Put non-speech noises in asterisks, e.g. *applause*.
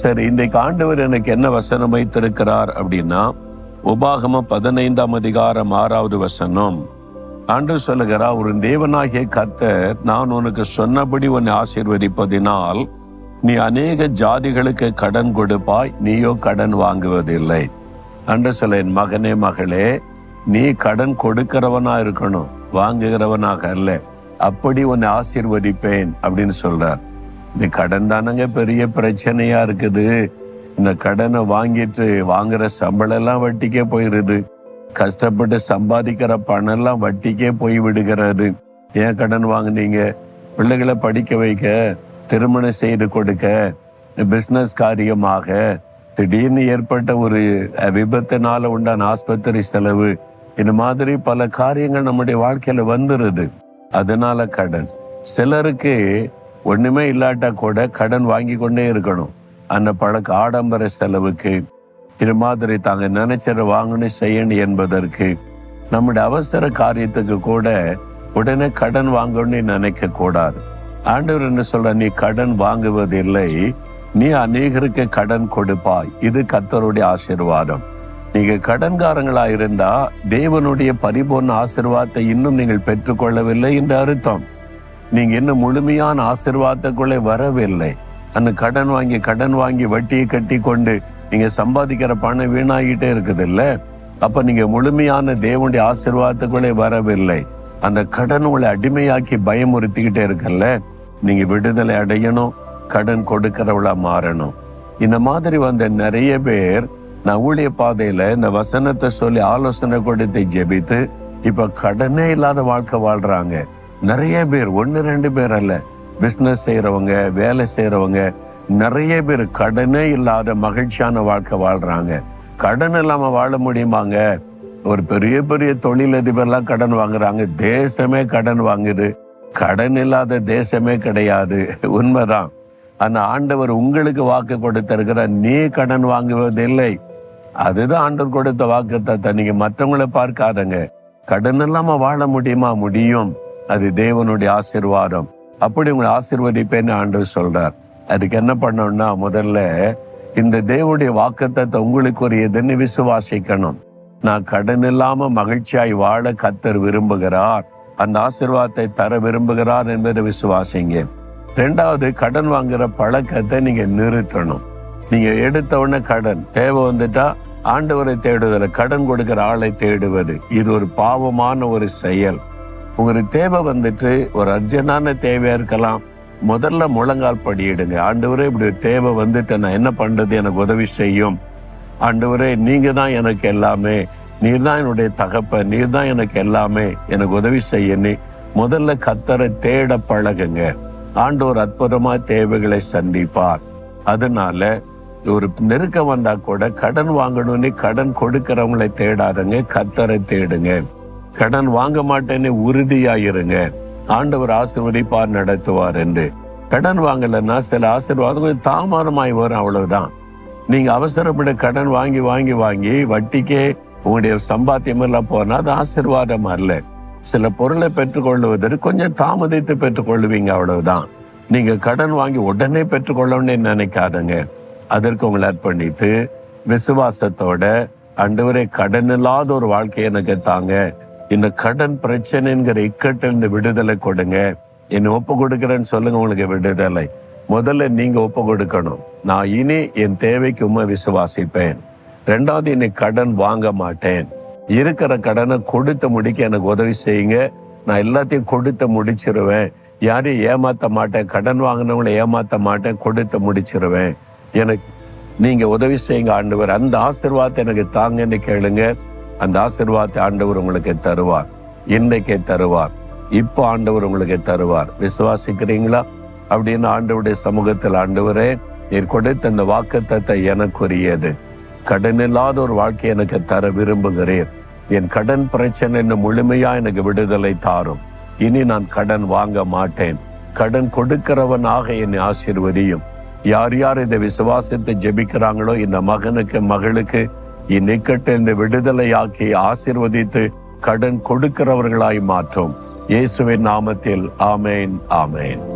சரி இன்றைக்கு ஆண்டவர் எனக்கு என்ன வசனம் வைத்திருக்கிறார் அப்படின்னா உபாகம பதினைந்தாம் அதிகாரம் ஆறாவது வசனம். ஆண்டு சொல்லுகிறார் ஒரு தேவனாகிய கர்த்தர் நான் உனக்கு சொன்னபடி உன்னை ஆசீர்வதிப்பதினால் நீ அநேக ஜாதிகளுக்கு கடன் கொடுப்பாய் நீயோ கடன் வாங்குவதில்லை. அன்று சொல்ல என் மகனே மகளே நீ கடன் கொடுக்கிறவனா இருக்கணும் வாங்குகிறவனாக அல்ல. அப்படி உன்னை ஆசீர்வதிப்பேன் அப்படின்னு சொல்றார். இந்த கடன் தானங்க பெரிய பிரச்சனையா இருக்குது. இந்த கடனை வாங்கிட்டு வாங்குற சம்பளம் எல்லாம் வட்டிக்கே போயிருது. கஷ்டப்பட்டு சம்பாதிக்கிற பணம் எல்லாம் வட்டிக்கே போய் விடுகிறாரு. ஏன் கடன் வாங்குனீங்க? பிள்ளைகளை படிக்க வைக்க திருமணம் செய்து கொடுக்க பிஸ்னஸ் காரியமாக திடீர்னு ஏற்பட்ட ஒரு விபத்தினால உண்டான ஆஸ்பத்திரி செலவு. இந்த மாதிரி பல காரியங்கள் நம்முடைய வாழ்க்கையில வந்துருது. அதனால கடன். சிலருக்கு ஒண்ணுமே இல்லாட்டா கூட கடன் வாங்கி கொண்டே இருக்கணும். அந்த பழக்க ஆடம்பர செலவுக்கு இது மாதிரி தாங்க நினைச்சத வாங்கணும் செய்யணும் என்பதற்கு நம்முடைய அவசர காரியத்துக்கு கூட உடனே கடன் வாங்கணும்னு நினைக்க கூடாது. ஆண்டவர் என்ன சொல்ற நீ கடன் வாங்குவதில்லை நீ அநேகருக்கு கடன் கொடுப்பாய். இது கர்த்தருடைய ஆசீர்வாதம். நீங்க கடன்காரங்களா இருந்தா தேவனுடைய பரிபூர்ண ஆசீர்வாதத்தை இன்னும் நீங்கள் பெற்றுக்கொள்ளவில்லை என்று அர்த்தம். நீங்க இன்னும் முழுமையான ஆசிர்வாதத்துக்குள்ளே வரவில்லை. அந்த கடன் வாங்கி கடன் வாங்கி வட்டியை கட்டி கொண்டு நீங்க சம்பாதிக்கிற பணம் வீணாகிட்டே இருக்குது இல்ல அப்ப நீங்க முழுமையான தேவனுடைய ஆசிர்வாதத்துக்குள்ளே வரவில்லை. அந்த கடன் உங்களை அடிமையாக்கி பயமுறுத்திக்கிட்டே இருக்கல்ல? நீங்க விடுதலை அடையணும் கடன் கொடுக்கிறவளா மாறணும். இந்த மாதிரி வந்த நிறைய பேர் நான் ஊழிய பாதையில இந்த வசனத்தை சொல்லி ஆலோசனை கொடுத்து ஜெபித்து இப்ப கடனே இல்லாத வாழ்க்கை வாழ்றாங்க. நிறைய பேர் ஒன்று ரெண்டு பேர் அல்ல. பிஸ்னஸ் செய்கிறவங்க வேலை செய்கிறவங்க நிறைய பேர் கடனே இல்லாத மகிழ்ச்சியான வாழ்க்கை வாழ்கிறாங்க கடன் இல்லாமல் வாழ முடியுமாங்க? ஒரு பெரிய பெரிய தொழிலதிபர்லாம் கடன் வாங்குறாங்க. தேசமே கடன் வாங்குது. கடன் இல்லாத தேசமே கிடையாது. *laughs* உண்மைதான். அந்த ஆண்டவர் உங்களுக்கு வாக்கு கொடுத்திருக்கிறார் நீ கடன் வாங்குவதில்லை. அதுதான் ஆண்டவர் கொடுத்த வாக்குத்தத்தை நீங்க மற்றவங்களை பார்க்காதங்க. கடன் இல்லாம வாழ முடியுமா? முடியும். அது தேவனுடைய ஆசீர்வாதம். அப்படி உங்களை ஆசிர்வதிப்பேன்னு ஆண்டு சொல்றார். அதுக்கு என்ன பண்ணணும்னா முதல்ல இந்த தேவனுடைய வாக்குத்தத்தை உங்களுக்குரியதுன்னு விசுவாசிக்கணும். நான் கடன் இல்லாம மகிழ்ச்சியாய் வாழ கத்தர் விரும்புகிறார். அந்த ஆசிர்வாதத்தை தர விரும்புகிறார் என்பதை விசுவாசிங்க. ரெண்டாவது கடன் வாங்குற பழக்கத்தை நீங்க நிறுத்தணும். நீங்க எடுத்த உடனே கடன் தேவை வந்துட்டா ஆண்டவரை தேடுதல கடன் கொடுக்கிற ஆளை தேடுவது. இது ஒரு பாவமான ஒரு செயல். உங்களுக்கு தேவை வந்துட்டு ஒரு அர்ஜென்டான தேவையா இருக்கலாம். முதல்ல முழங்கால் படியிடுங்க ஆண்டவரே இப்படி ஒரு தேவை வந்துட்டு நான் என்ன பண்றது? எனக்கு உதவி செய்யும். ஆண்டவரே நீங்க தான் எனக்கு எல்லாமே. நீர் தான் என்னுடைய தகப்ப நீர் தான் எனக்கு எல்லாமே. எனக்கு உதவி செய்யன்னு முதல்ல கத்தரை தேட பழகுங்க. ஆண்டவர் அற்புதமா தேவைகளை சந்திப்பார். அதனால ஒரு நெருக்கம் வந்தா கூட கடன் வாங்கணும்னு கடன் கொடுக்கிறவங்களை தேடாதுங்க. கத்தரை தேடுங்க. கடன் வாங்க மாட்டேன்னு உறுதியாயிருங்க. ஆண்டவர் ஆசிர்வதிப்பார் நடத்துவார் என்று. கடன் வாங்கலைன்னா சில ஆசீர்வாதம் தாமதமாய் வரும் அவ்வளவுதான். நீங்க அவசரப்பட கடன் வாங்கி வாங்கி வாங்கி வட்டிக்கே உங்களுடைய சம்பாத்தியம் எல்லாம் போனா அது ஆசீர்வாதம் அல்ல. சில பொருளை பெற்றுக்கொள்வதற்கு கொஞ்சம் தாமதித்து பெற்றுக்கொள்வீங்க அவ்வளவுதான். நீங்க கடன் வாங்கி உடனே பெற்றுக்கொள்ளணும்னு நினைக்காதங்க. அதற்கு உங்களை அர்ப்பணித்து விசுவாசத்தோட அண்டவரே கடன் இல்லாத ஒரு வாழ்க்கையை எனக்கு தாங்க. இந்த கடன் பிரச்சனைங்கிற இக்கட்டிலிருந்து விடுதலை கொடுங்க. என்னை ஒப்பு கொடுக்கிறேன்னு சொல்லுங்க உங்களுக்கு விடுதலை. முதல்ல நீங்க ஒப்பு கொடுக்கணும் நான் இனி என் தேவைக்கு உண்மை விசுவாசிப்பேன். ரெண்டாவது இனி கடன் வாங்க மாட்டேன். இருக்கிற கடனை கொடுத்து முடிக்க எனக்கு உதவி செய்யுங்க. நான் எல்லாத்தையும் கொடுத்து முடிச்சிருவேன். யாரையும் ஏமாத்த மாட்டேன். கடன் வாங்கினவங்களை ஏமாத்த மாட்டேன். கொடுத்து முடிச்சிருவேன். எனக்கு நீங்க உதவி செய்யுங்க ஆண்டவர். அந்த ஆசிர்வாதத்தை எனக்கு தாங்கன்னு கேளுங்க. அந்த ஆசிர்வாதத்தை ஆண்டவர் உங்களுக்கு தருவார் இன்றைக்கே தருவார் இப்போ ஆண்டவர் உங்களுக்கு தருவார். விசுவாசிக்கிறீங்களா? அப்படின்னு ஆண்டவருடைய சமூகத்தில் ஆண்டவரே நீர் கொடுத்த இந்த வாக்குத்தத்தை எனக்குரியது. கடன் இல்லாத ஒரு வாழ்க்கை எனக்கு தர விரும்புகிறேன் என் கடன் பிரச்சனை முழுமையா எனக்கு விடுதலை தாரும். இனி நான் கடன் வாங்க மாட்டேன். கடன் கொடுக்கிறவனாக என்னை ஆசீர்வதியும். யார் யார் இந்த விசுவாசத்தை ஜெபிக்கிறாங்களோ இந்த மகனுக்கு மகளுக்கு இந்நிக்கட்டிலிருந்து விடுதலையாக்கி ஆசிர்வதித்து கடன் கொடுக்கிறவர்களாய் மாற்றும். இயேசுவின் நாமத்தில் ஆமேன் ஆமேன்.